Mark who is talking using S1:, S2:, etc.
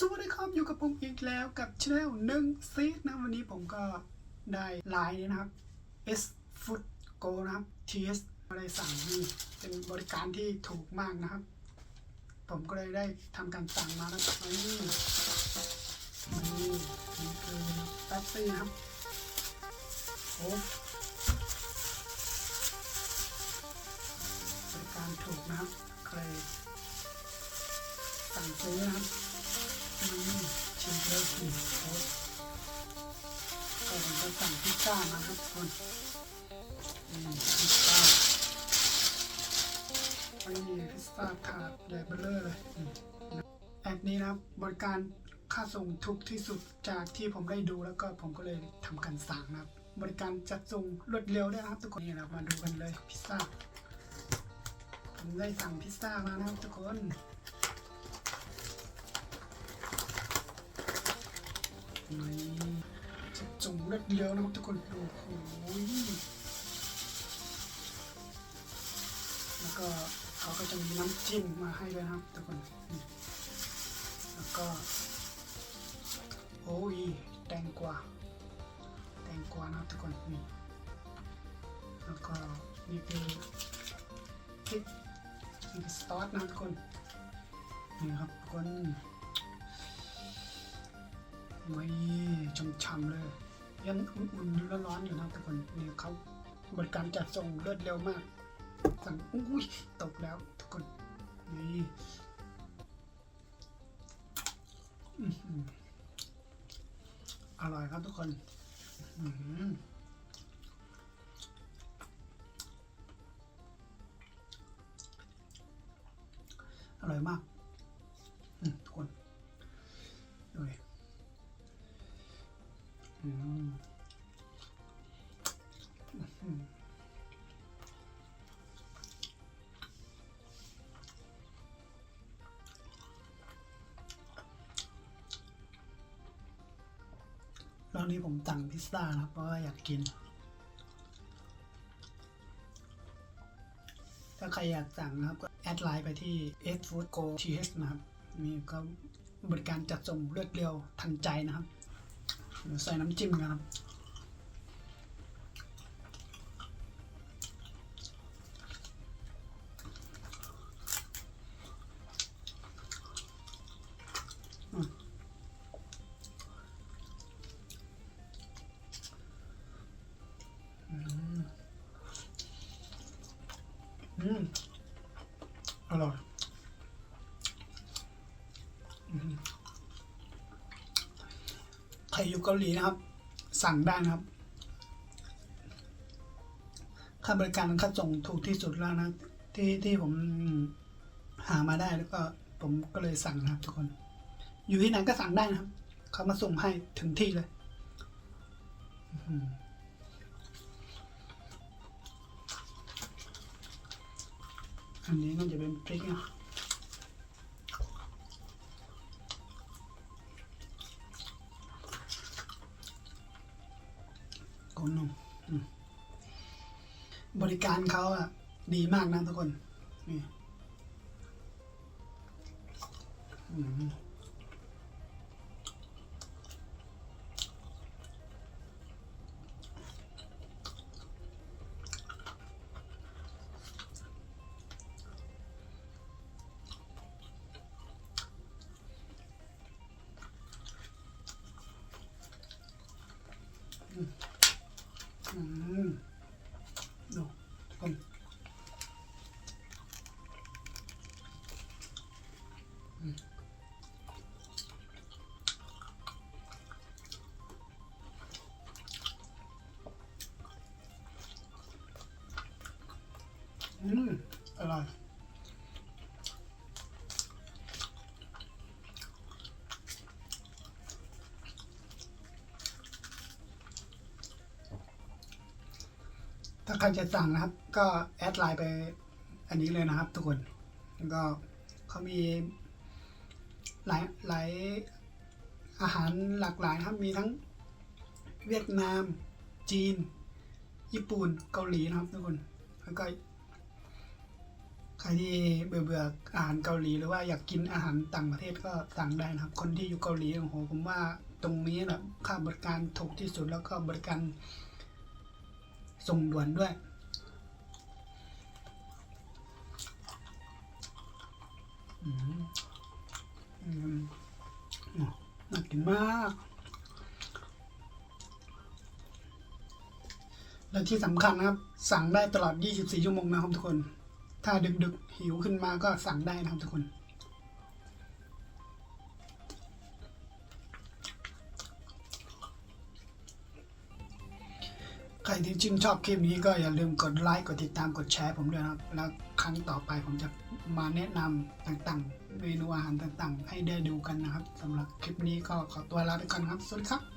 S1: สวัสดีครับอยู่กับผมอีกแล้วกับช anel หนึ่งซีนะวันนี้ผมก็ได้ไลน์นะครับ S Food Go นะครับ TS ก็ได้สั่งนี่เป็นบริการที่ถูกมากนะครับ ผมก็เลยได้ทำการสั่งมาแล้วนี่นี่นี่คือแป๊บซี่นะครับโอ้บริการถูกนะครับใครสั่งซื้อนะครับ ชิมเลยสิโอ้ก็ผมก็สั่งพิซซ่ามาครับคนอืมพิซซ่าอันนี้พิซซ่าถาดใหญ่เบลเลอร์เลยอืมแอดนี้นะครับบริการค่าส่งถูกที่สุดจากที่ผมได้ดูแล้วก็ผมก็เลยทำการสั่งนะครับ บริการจัดส่งรวดเร็วด้วยนะครับทุกคนนี่เรามาดูกันเลยพิซซ่าผมได้สั่งพิซซ่ามานะครับทุกคน จะจุ่มเลือดเดียวนะครับทุกคนโอ้โหแล้วก็เขาก็จะมีน้ำจิ้มมาให้ด้วยนะครับทุกคนแล้วก็โอ้ยแตงกวาแตงกวานะครับทุกคนนี่แล้วก็นี่คือพริกนี่คือซอสนะครับทุกคนนี่ครับทุกคน ไม่ช่ำๆเลย ยังอุ่นๆร้อนๆอยู่นะทุกคนนี่เขาบริการจัดส่งรวดเร็วมาก สั่งอุ้ยตกแล้วทุกคนนี่อร่อยครับทุกคนอร่อยมาก อบนี้ผมสั่งพิซซ่านะครับ เพราะว่าอยากกิน ถ้าใครอยากสั่งนะครับ ก็แอดไลน์ไปที่ s food go th นะครับ นี่ก็บริการจัดส่งรวดเร็วทันใจนะครับใส่น้ำจิ้มนะครับ อืมอร่อยใครอยู่เกาหลีนะครับ สั่งได้นะครับ ค่าบริการค่าส่งถูกที่สุดแล้วนะ ที่ที่ผมหามาได้แล้วก็ผมก็เลยสั่งนะครับทุกคน อยู่ที่ไหนก็สั่งได้นะครับ เขามาส่งให้ถึงที่เลย อื อันนี้น่าจะเป็นพริกนะกนมอืมบริการเขาอะดีมากนะทุกคน นี่ อืม อืมอร่อยถ้าใครจะสั่งนะครับ ก็แอดไลน์ไปอันนี้เลยนะครับ ทุกคนแล้วก็เขามีหลายหลายอาหารหลากหลายนะครับ มีทั้งเวียดนาม จีน ญี่ปุ่น เกาหลีนะครับทุกคน แล้วก็ ครที่เบื่อเบื่ออาหารเกาหลีหรือว่าอยากกินอาหารต่างประเทศก็สั่งได้นะครับ คนที่อยู่เกาหลีโอ้โหผมว่าตรงนี้แหละค่าบริการถูกที่สุดแล้วก็บริการส่งด่วนด้วย น่ากินมาก และที่สำคัญนะครับ สั่งได้ตลอด 24 ชั่วโมงนะครับทุกคน ถ้าดึกๆ หิวขึ้นมาก็สั่งได้นะครับทุกคน ใครที่ชื่นชอบคลิปนี้ก็อย่าลืมกดไลค์ กดติดตาม กดแชร์ผมด้วยนะครับ แล้วครั้งต่อไปผมจะมาแนะนำต่างๆ เมนูอาหารต่างๆ ให้ได้ดูกันนะครับสำหรับคลิปนี้ก็ขอตัวลาไปก่อนครับ สวัสดีครับ